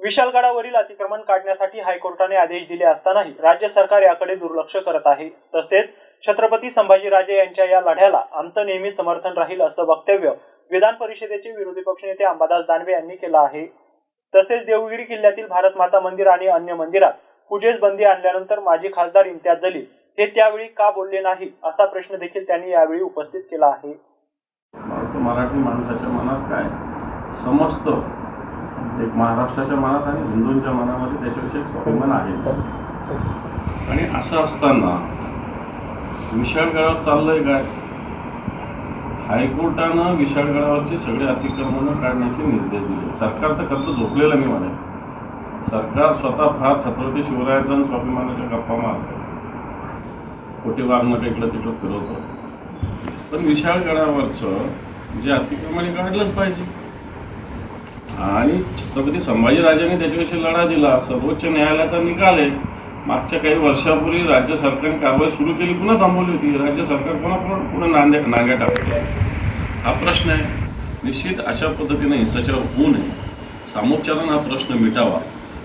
विशालगडावरील अतिक्रमण काढण्यासाठी हायकोर्टाने आदेश दिले असतानाही राज्य सरकार याकडे दुर्लक्ष करत आहे. तसेच छत्रपती संभाजीराजे यांच्या या लढ्याला आमचं नेहमी समर्थन राहील असं वक्तव्य विधान परिषदेचे विरोधी पक्षनेते अंबादास दानवे यांनी केलं आहे. तसेच देवगिरी किल्ल्यातील भारत माता मंदिर आणि अन्य मंदिरात पूजेस बंदी आणल्यानंतर माजी खासदार इम्तियाज जलील हे त्यावेळी का बोलले नाही असा प्रश्न देखील त्यांनी यावेळी उपस्थित केला आहे. मराठी माणसाच्या मनात काय? समजतं एक महाराष्ट्राच्या मनात आणि हिंदूंच्या मनामध्ये त्याच्याविषयी स्वाभिमान आहेच आणि असं असताना विशाळगडावर चाललंय काय? हायकोर्टानं विशाळगडावरचे सगळे अतिक्रमणं काढण्याचे निर्देश दिले. सरकार तर खर्च झोपलेलं मी म्हणे. सरकार स्वतः फार छत्रपती शिवरायाचा आणि स्वाभिमानाच्या गप्पा मारतो खोटी वागणं इकडं तिकडं फिरवतं पण विशाळगडावरचं जे अतिक्रमण काढलंच पाहिजे. आणि छत्रपती संभाजीराजांनी त्याच्याविषयी लढा दिला. सर्वोच्च न्यायालयाचा निकाल आहे. मागच्या काही वर्षापूर्वी राज्य सरकारने कारवाई सुरू केली पुन्हा थांबवली होती. राज्य सरकार पुन्हा पुन्हा पुन्हा नांद्या नांग्या टाकते. हा प्रश्न आहे. निश्चित अशा पद्धतीने हिंसाचार होऊ नये. सामोच्चारण हा प्रश्न मिटावा.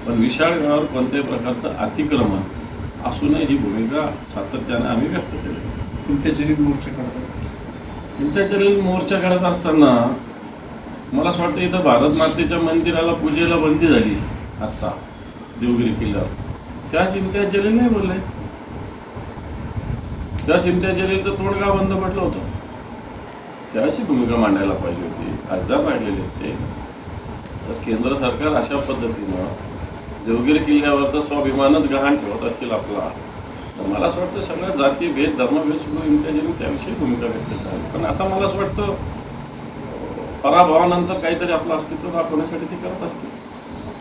पण विशाळगडावर कोणत्याही प्रकारचं अतिक्रमण असू नये ही भूमिका सातत्याने आम्ही व्यक्त केली. इंत्याचरित मोर्चा करतात इंत्याचरील मोर्चा करत असताना मला असं वाटतं इथं भारत मातेच्या मंदिराला पूजेला बंदी झाली आत्ता देवगिरी किल्ल्यावर. त्याच इम्तियाज जलील नाही बोलले. त्याच इम्तियाज जलीलचं तोंड का बंद पडलं होतं? त्याची भूमिका मांडायला पाहिजे होती खासदार मांडलेले होते. तर केंद्र सरकार अशा पद्धतीनं देवगिरी किल्ल्यावरचा स्वाभिमानच गहाण ठेवत असतील आपला. तर मला असं वाटतं सगळ्या जाती भेद धर्मभेद सुद्धा इम्तियाजने त्याविषयी भूमिका व्यक्त झाली पण आता मला असं वाटतं पराभवानंतर काहीतरी आपलं अस्तित्व दाखवण्यासाठी ते करत असतील